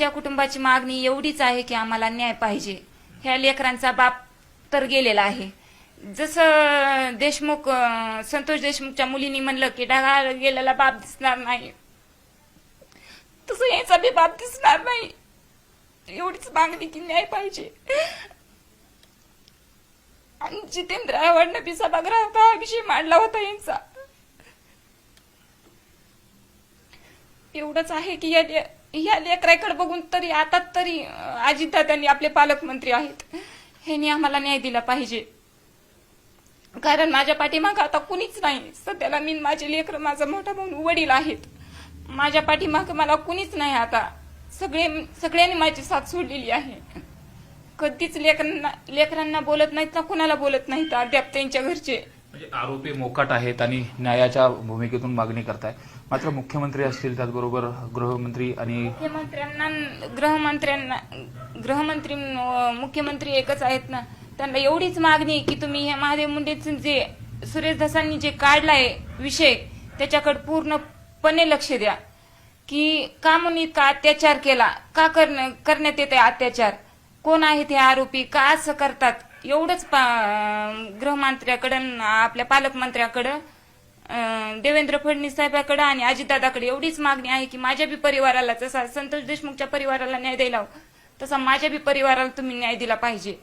आमच्या कुटुंबाची मागणी एवढीच आहे की आम्हाला न्याय पाहिजे. ह्या लेकरांचा बाप तर गेलेला आहे. जसं देशमुख संतोष देशमुखच्या मुलींनी म्हणलं की ढगाळ गेलेला बाप दिसणार नाही. तसं याचा बी बाप दिसणार नाही. एवढीच मागणी की न्याय पाहिजे. आणि जितेंद्र आव्हाडनं बी सभागृहात विषय मांडला होता यांचा. एवढंच आहे की या ह्या या लेकराकडे बघून तरी आता तरी अजितदादांनी आपले पालकमंत्री आहेत. ह्यांनी आम्हाला न्याय दिला पाहिजे. कारण माझ्या पाठीमागं आता कुणीच नाही. सध्याला मी माझे लेकर माझा मोठा भाऊ वडील आहेत. माझ्या पाठीमागं मला कुणीच नाही आता. सगळे सगळ्यांनी माझी साथ सोडलेली आहे. कधीच लेकरांना लेकरांना बोलत नाहीत ना कुणाला बोलत नाहीत अद्याप त्यांच्या घरचे. आरोपी मोकाट आहेत आणि न्यायाच्या भूमिकेतून मागणी करताय. मात्र मुख्यमंत्री असतील त्याचबरोबर गृहमंत्री आणि मुख्यमंत्र्यांना गृहमंत्र्यांना गृहमंत्री मुख्यमंत्री एकच आहेत ना. त्यांना एवढीच मागणी की तुम्ही हे महादेव मुंडेचं जे सुरेश धसांनी जे काढलाय विषय त्याच्याकडे पूर्णपणे लक्ष द्या. की का म्हणून इतका अत्याचार केला. का करण्या- करण्यात येते अत्याचार? कोण आहेत हे आरोपी? का असं करतात? एवढंच पा- गृहमंत्र्याकडं आपल्या पालकमंत्र्याकडं देवेंद्र फडणवीस साहेबाकडे आणि अजितदादाकडे एवढीच मागणी आहे की माझ्या बी परिवाराला जसा संतोष देशमुखच्या परिवाराला न्याय द्यायला तसा माझ्या बी परिवाराला तुम्ही न्याय दिला पाहिजे.